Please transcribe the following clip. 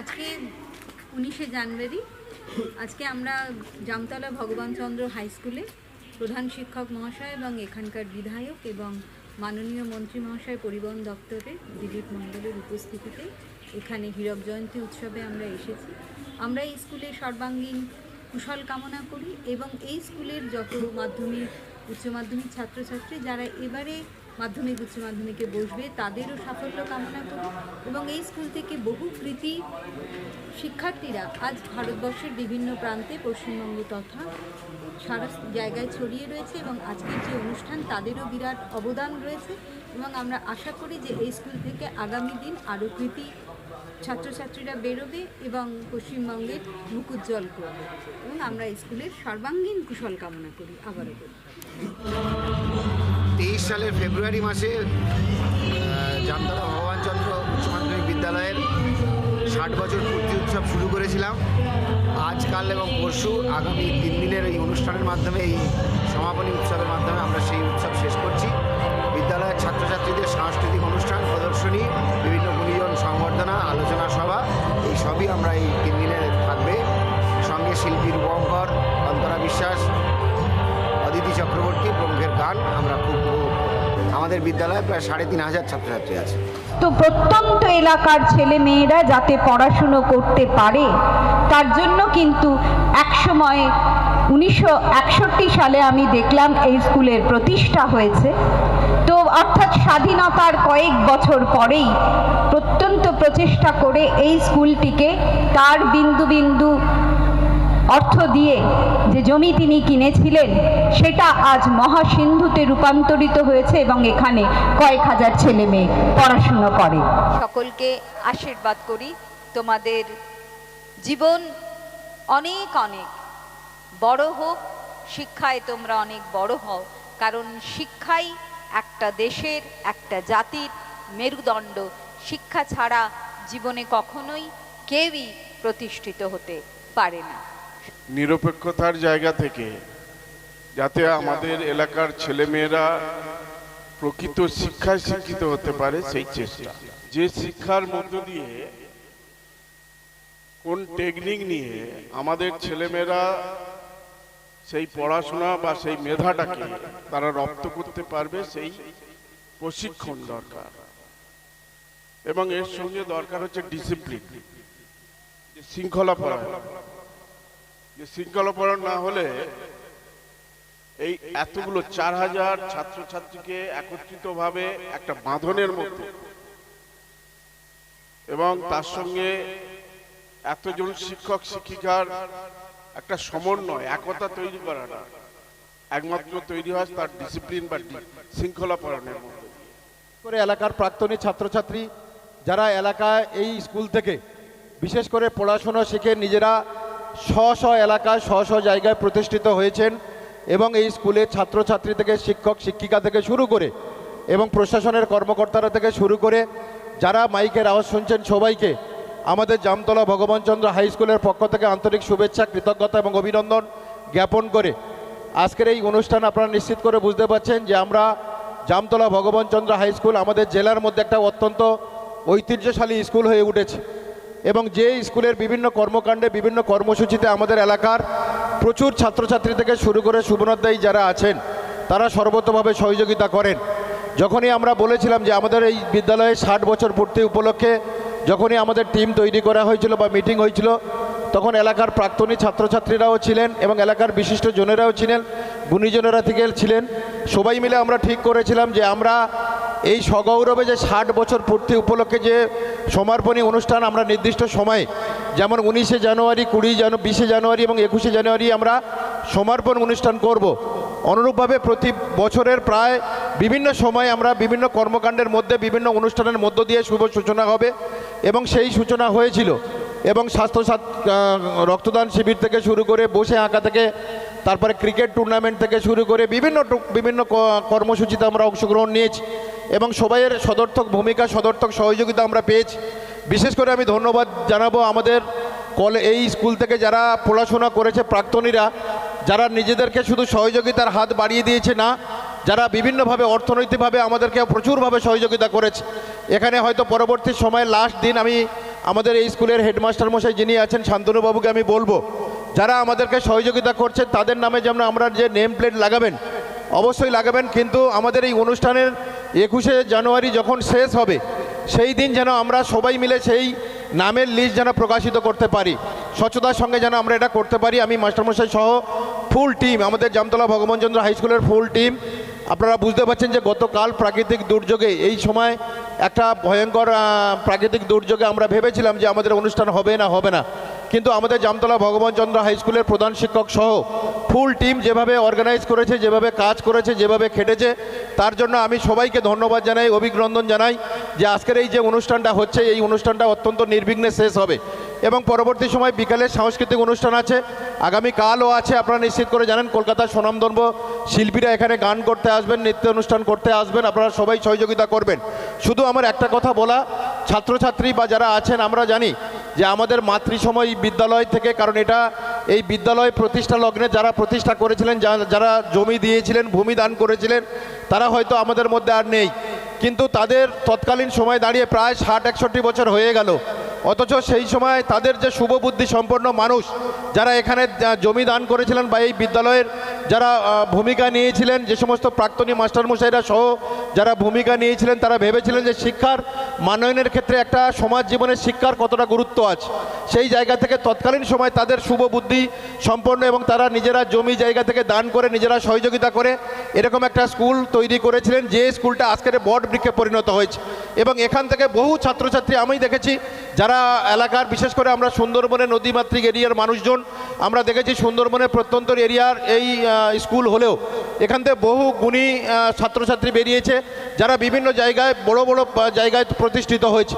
আজকে উনিশে জানুয়ারি, আজকে আমরা জামতলা ভগবানচন্দ্র হাই স্কুলে প্রধান শিক্ষক মহাশয় এবং এখানকার বিধায়ক এবং মাননীয় মন্ত্রী মহাশয় পরিবহন দপ্তরে দিলীপ মণ্ডলের উপস্থিতিতে এখানে হীরক জয়ন্তী উৎসবে আমরা এসেছি। আমরা এই স্কুলে সর্বাঙ্গীন কুশল কামনা করি এবং এই স্কুলের যত মাধ্যমিক, উচ্চ মাধ্যমিক ছাত্রছাত্রী, যারা এবারে মাধ্যমিক, উচ্চ মাধ্যমিকে বসবে, তাদেরও সাফল্য কামনা করি এবং এই স্কুল থেকে বহু কৃতি শিক্ষার্থীরা আজ ভারতবর্ষের বিভিন্ন প্রান্তে পশ্চিমবঙ্গ তথা সারা জায়গায় ছড়িয়ে রয়েছে এবং আজকের যে অনুষ্ঠান, তাদেরও বিরাট অবদান রয়েছে এবং আমরা আশা করি যে এই স্কুল থেকে আগামী দিন আরও কৃতি ছাত্রছাত্রীরা বেরোবে এবং পশ্চিমবঙ্গের মুখ উজ্জ্বল করবে। এবং আমরা স্কুলের সর্বাঙ্গীন কুশল কামনা করি। আবারও সালের ফেব্রুয়ারি মাসে জামতলা ভগবানচন্দ্র উচ্চ মাধ্যমিক বিদ্যালয়ের ষাট বছর পূর্তি উৎসব শুরু করেছিলাম। আজকাল এবং পরশু আগামী তিন দিনের এই অনুষ্ঠানের মাধ্যমে, এই সমাপনী উৎসবের মাধ্যমে আমরা সেই উৎসব শেষ করছি। বিদ্যালয়ের ছাত্রছাত্রীদের সাংস্কৃতিক অনুষ্ঠান, প্রদর্শনী, বিভিন্ন গুণীজন সংবর্ধনা, আলোচনা সভা, এই সবই আমরা এই তিন দিনে থাকবে। সঙ্গে শিল্পী রূপঙ্কর অন্তরা বিশ্বাস অদিতি চক্রবর্তী প্রমুখের গান আমরা খুব আমাদের বিদ্যালয়ে প্রায় সাড়ে তিন হাজার ছাত্রছাত্রী আছে। তো প্রত্যন্ত এলাকার ছেলে মেয়েরা যাতে পড়াশুনো করতে পারে, তার জন্য কিন্তু এক একসময় উনিশশো একষট্টি সালে আমি দেখলাম এই স্কুলের প্রতিষ্ঠা হয়েছে। তো অর্থাৎ স্বাধীনতার কয়েক বছর পরেই প্রত্যন্ত প্রচেষ্টা করে এই স্কুলটিকে তার বিন্দু বিন্দু অর্থ দিয়ে যে জমি তিনি কিনেছিলেন, সেটা আজ মহাসিন্ধুতে রূপান্তরিত হয়েছে এবং এখানে কয়েক হাজার ছেলে মেয়ে পড়াশুনো করে। সকলকে আশীর্বাদ করি। তোমাদের জীবন অনেক অনেক বড় হোক, শিক্ষায় তোমরা অনেক বড় হও, কারণ শিক্ষাই একটা দেশের, একটা জাতির মেরুদণ্ড। শিক্ষা ছাড়া জীবনে কখনোই কেউই প্রতিষ্ঠিত হতে পারে না। নিরপেক্ষতার জায়গা থেকে যাতে আমাদের এলাকার ছেলেমেয়েরা প্রকৃত শিক্ষায় শিক্ষিত হতে পারে সেই চেষ্টা। যে শিক্ষার মধ্য দিয়ে কোন টেকনিক নিয়ে আমাদের ছেলেমেয়েরা সেই পড়াশোনা বা সেই মেধাটাকে তারা রপ্ত করতে পারবে সেই প্রশিক্ষণ দরকার। এবং এর সঙ্গে দরকার হচ্ছে ডিসিপ্লিন শৃঙ্খলা পড়ানো যে শৃঙ্খলাপরণ না হলে এই এতগুলো চার হাজার ছাত্রছাত্রীকে একত্রিত ভাবে একটা বাঁধনের মধ্যে এবং তার সঙ্গে এতজন শিক্ষক, শিক্ষিকার একটা সমন্বয়, একতা তৈরি করাটা একমাত্র তৈরি হয় তার ডিসিপ্লিন বা শৃঙ্খলাপরণের মধ্যে। করে এলাকার প্রাক্তনী ছাত্রছাত্রী, যারা এলাকায় এই স্কুল থেকে বিশেষ করে পড়াশোনা শিখে নিজেরা স্ব স্ব এলাকায় স্ব স্ব জায়গায় প্রতিষ্ঠিত হয়েছেন এবং এই স্কুলের ছাত্রছাত্রী থেকে শিক্ষক, শিক্ষিকা থেকে শুরু করে এবং প্রশাসনের কর্মকর্তারা থেকে শুরু করে যারা মাইকের আওয়াজ শুনছেন সবাইকে আমাদের জামতলা ভগবানচন্দ্র হাই স্কুলের পক্ষ থেকে আন্তরিক শুভেচ্ছা, কৃতজ্ঞতা এবং অভিনন্দন জ্ঞাপন করে আজকের এই অনুষ্ঠান আপনারা নিশ্চিত করে বুঝতে পারছেন যে আমরা জামতলা ভগবানচন্দ্র হাই স্কুল আমাদের জেলার মধ্যে একটা অত্যন্ত ঐতিহ্যশালী স্কুল হয়ে উঠেছে। এবং যে স্কুলের বিভিন্ন কর্মকাণ্ডে, বিভিন্ন কর্মসূচিতে আমাদের এলাকার প্রচুর ছাত্রছাত্রী থেকে শুরু করে সুবর্ণোদ্যায়ী যারা আছেন, তারা সর্বতভাবে সহযোগিতা করেন। যখনই আমরা বলেছিলাম যে আমাদের এই বিদ্যালয়ে ষাট বছর পূর্তি উপলক্ষে যখনই আমাদের টিম তৈরি করা হয়েছিল বা মিটিং হয়েছিল, তখন এলাকার প্রাক্তনী ছাত্রছাত্রীরাও ছিলেন এবং এলাকার বিশিষ্ট জনেরাও ছিলেন, গুণীজনেরা থেকে ছিলেন। সবাই মিলে আমরা ঠিক করেছিলাম যে আমরা এই সগৌরবে যে ষাট বছর পূর্তি উপলক্ষে যে সমার্পণী অনুষ্ঠান আমরা নির্দিষ্ট সময়ে, যেমন উনিশে জানুয়ারি, কুড়ি জানু, বিশে জানুয়ারি এবং একুশে জানুয়ারি আমরা সমার্পণ অনুষ্ঠান করব। অনুরূপভাবে প্রতি বছরের প্রায় বিভিন্ন সময় আমরা বিভিন্ন কর্মকাণ্ডের মধ্যে, বিভিন্ন অনুষ্ঠানের মধ্য দিয়ে শুভ সূচনা হবে এবং সেই সূচনা হয়েছিল এবং স্বাস্থ্য সাথ- রক্তদান শিবির থেকে শুরু করে বসে আঁকা থেকে তারপরে ক্রিকেট টুর্নামেন্ট থেকে শুরু করে বিভিন্ন বিভিন্ন কর্মসূচিতে আমরা অংশগ্রহণ নিয়েছি এবং সবাইয়ের সদর্থক ভূমিকা, সদর্থক সহযোগিতা আমরা পেয়েছি। বিশেষ করে আমি ধন্যবাদ জানাব আমাদের কলে, এই স্কুল থেকে যারা পড়াশোনা করেছে প্রাক্তনীরা, যারা নিজেদেরকে শুধু সহযোগিতার হাত বাড়িয়ে দিয়েছে না, যারা বিভিন্নভাবে অর্থনৈতিকভাবে আমাদেরকে প্রচুরভাবে সহযোগিতা করেছে। এখানে হয়তো পরবর্তী সময়ে লাস্ট দিন আমি আমাদের এই স্কুলের হেডমাস্টার মশাই যিনি আছেন, শান্তনুবাবুকে আমি বলব যারা আমাদেরকে সহযোগিতা করছেন তাদের নামে যেমন আমরা যে নেম প্লেট লাগাবেন, অবশ্যই লাগাবেন, কিন্তু আমাদের এই অনুষ্ঠানের একুশে জানুয়ারি যখন শেষ হবে, সেই দিন যেন আমরা সবাই মিলে সেই নামের লিস্ট যেন প্রকাশিত করতে পারি। স্বচ্ছতার সঙ্গে যেন আমরা এটা করতে পারি। আমি মাস্টারমশাই সহ ফুল টিম আমাদের জামতলা ভগবানচন্দ্র হাই স্কুলের ফুল টিম আপনারা বুঝতে পারছেন যে গতকাল প্রাকৃতিক দুর্যোগে, এই সময় একটা ভয়ঙ্কর প্রাকৃতিক দুর্যোগে আমরা ভেবেছিলাম যে আমাদের অনুষ্ঠান হবে না হবে না। কিন্তু আমাদের জামতলা ভগবানচন্দ্র হাই স্কুলের প্রধান শিক্ষক সহ ফুল টিম যেভাবে অর্গানাইজ করেছে, যেভাবে কাজ করেছে, যেভাবে খেটেছে, তার জন্য আমি সবাইকে ধন্যবাদ জানাই, অভিনন্দন জানাই যে আজকের এই যে অনুষ্ঠানটা হচ্ছে, এই অনুষ্ঠানটা অত্যন্ত নির্বিঘ্নে শেষ হবে। এবং পরবর্তী সময় বিকালে সাংস্কৃতিক অনুষ্ঠান আছে আগামীকালও আছে, আপনারা নিশ্চিত করে জানেন, কলকাতার স্বনামধন্য শিল্পীরা এখানে গান করতে আসবেন, নৃত্য অনুষ্ঠান করতে আসবেন, আপনারা সবাই সহযোগিতা করবেন। শুধু আমার একটা কথা বলা, ছাত্রছাত্রী বা যারা আছেন, আমরা জানি যে আমাদের মাতৃসময় বিদ্যালয় থেকে, কারণ এটা এই বিদ্যালয় প্রতিষ্ঠা লগ্নে যারা প্রতিষ্ঠা করেছিলেন যারা জমি দিয়েছিলেন, ভূমি দান করেছিলেন, তারা হয়তো আমাদের মধ্যে আর নেই। কিন্তু তাদের তৎকালীন সময় দাঁড়িয়ে প্রায় ষাট, একষট্টি বছর হয়ে গেল। অথচ সেই সময় তাদের যে শুভবুদ্ধি সম্পন্ন মানুষ, যারা এখানে জমি দান করেছিলেন বা এই বিদ্যালয়ের যারা ভূমিকা নিয়েছিলেন, যে সমস্ত প্রাক্তনী মাস্টারমশাইরা সহ যারা ভূমিকা নিয়েছিলেন, তারা ভেবেছিলেন যে শিক্ষার মানয়নের ক্ষেত্রে একটা সমাজ জীবনের শিক্ষার কতটা গুরুত্ব আছে। সেই জায়গা থেকে তৎকালীন সময় তাদের শুভ বুদ্ধি সম্পন্ন এবং তারা নিজেরা জমি জায়গা থেকে দান করে, নিজেরা সহযোগিতা করে, এরকম একটা স্কুল তৈরি করেছিলেন, যে স্কুলটা আজকের বট বৃক্ষে পরিণত হয়েছে। এবং এখান থেকে বহু ছাত্রছাত্রী আমি দেখেছি, যারা এলাকার, বিশেষ করে আমরা সুন্দরবনের নদীমাতৃক এরিয়ার মানুষজন আমরা দেখেছি সুন্দরবনের প্রত্যন্ত এরিয়ার এই স্কুল হলেও এখান থেকে বহু গুণী ছাত্রছাত্রী বেরিয়েছে, যারা বিভিন্ন জায়গায়, বড় বড় জায়গায় প্রতিষ্ঠিত হয়েছে।